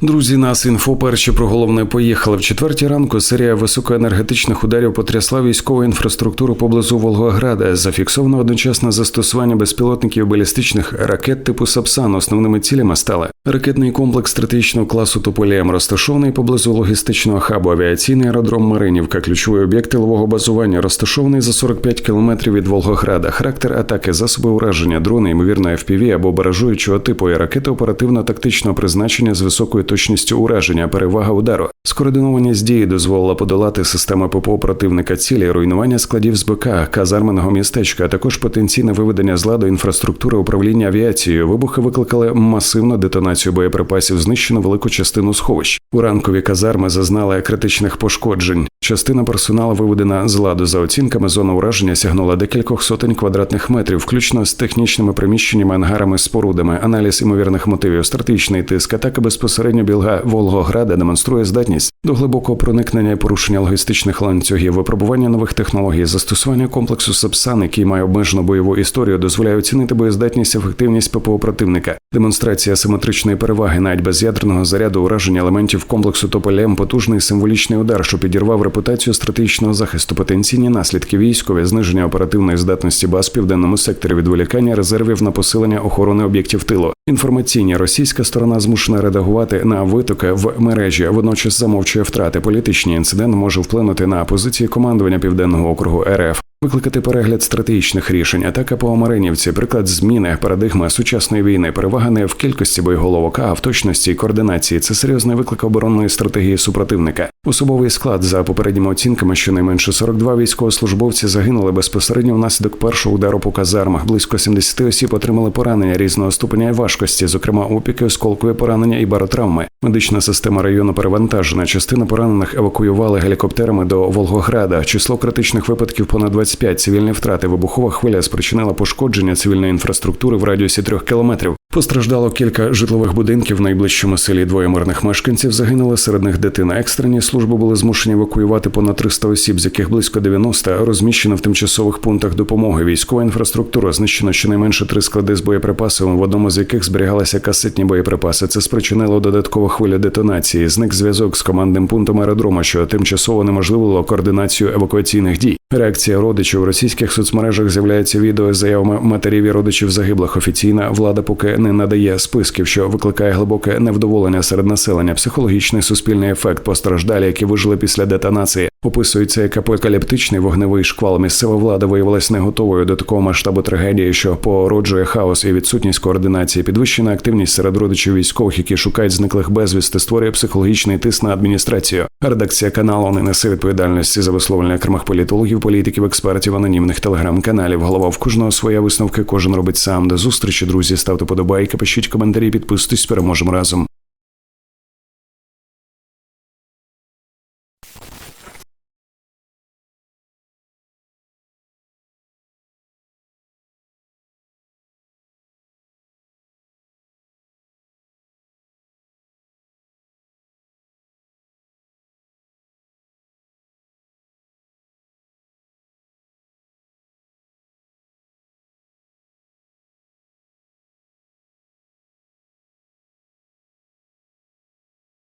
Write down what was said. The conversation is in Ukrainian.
Друзі, нас інфо перші про головне поїхали. В четвертій ранку серія високоенергетичних ударів потрясла військову інфраструктуру поблизу Волгограда. Зафіксовано одночасне застосування безпілотників балістичних ракет типу Сапсан. Основними цілями стали ракетний комплекс стратегічного класу Тополєм, розташований поблизу логістичного хабу, авіаційний аеродром Маринівка, ключовий об'єкт тилового базування, розташований за 45 кілометрів від Волгограда. Характер атаки, засоби ураження, дрони, ймовірно, FPV або баражуючого типу і ракети оперативно-тактичного призначення з високою точністю ураження, перевага удару. Скоординованість дії дозволила подолати систему ППО противника цілі, руйнування складів з БК, казарменого містечка, а також потенційне виведення з ладу інфраструктури управління авіацією. Вибухи викликали масивну детонацію боєприпасів, знищено велику частину сховищ. У ранкові казарми зазнали критичних пошкоджень. Частина персоналу виведена з ладу за оцінками. Зона ураження сягнула декількох сотень квадратних метрів, включно з технічними приміщеннями, ангарами, спорудами, аналіз імовірних мотивів, стратегічний тиск, атака безпосередньо білга Волгограда демонструє здатність до глибокого проникнення і порушення логістичних ланцюгів, випробування нових технологій, застосування комплексу Сапсан, який має обмежену бойову історію, дозволяє оцінити боєздатність, ефективність ППО противника, демонстрація асиметричної переваги, навіть без ядерного заряду ураження елементів комплексу Тополем, потужний символічний удар, що підірвав репутацію стратегічного захисту, потенційні наслідки військові, зниження оперативної здатності баз в південному секторі, відволікання резервів на посилення охорони об'єктів тилу. Інформаційні російська сторона змушена редагувати на витоки в мережі, водночас замовчує втрати. Політичний інцидент може вплинути на позиції командування південного округу РФ. Викликати перегляд стратегічних рішень, атака по Омаринівці, приклад зміни парадигми сучасної війни, перевага не в кількості боєголовок, а в точності і координації. Це серйозний виклик оборонної стратегії супротивника. Особовий склад за попередніми оцінками, щонайменше 42 військовослужбовці загинули безпосередньо внаслідок першого удару по казармах. Близько 70 осіб отримали поранення різного ступеня і важкості, зокрема опіки, осколкові поранення і баротравми. Медична система району перевантажена. Частина поранених евакуювали гелікоптерами до Волгограда. Число критичних випадків понад 25. Цивільні втрати. Вибухова хвиля спричинила пошкодження цивільної інфраструктури в радіусі трьох кілометрів. Постраждало кілька житлових будинків в найближчому селі. Двоє мирних мешканців загинули. Серед них дитина. Екстрені служби були змушені евакуювати понад 300 осіб, з яких близько 90 розміщено в тимчасових пунктах допомоги. Військова інфраструктура знищено щонайменше три склади з боєприпасами, в одному з яких зберігалися касетні боєприпаси. Це спричинило додаткову хвилю детонації. Зник зв'язок з командним пунктом аеродрома, що тимчасово неможливило координацію евакуаційних дій. Реакція родичів у російських соцмережах з'являється відео з заявами матерів і родичів загиблих. Офіційна влада поки не надає списків, що викликає глибоке невдоволення серед населення. Психологічний суспільний ефект постраждалі, які вижили після детонації, описується як апокаліптичний вогневий шквал. Місцева влада виявилась не готовою до такого масштабу трагедії, що породжує хаос і відсутність координації, підвищена активність серед родичів військових, які шукають зниклих безвісти, створює психологічний тиск на адміністрацію. Редакція каналу не несе відповідальності за висловлення окремих політологів, політиків, експертів, анонімних телеграм-каналів. Голова в кожного своя висновки. Кожен робить сам. До зустрічі, друзі. Ставте подобайки, пишіть коментарі, підписуйтесь. Переможемо разом.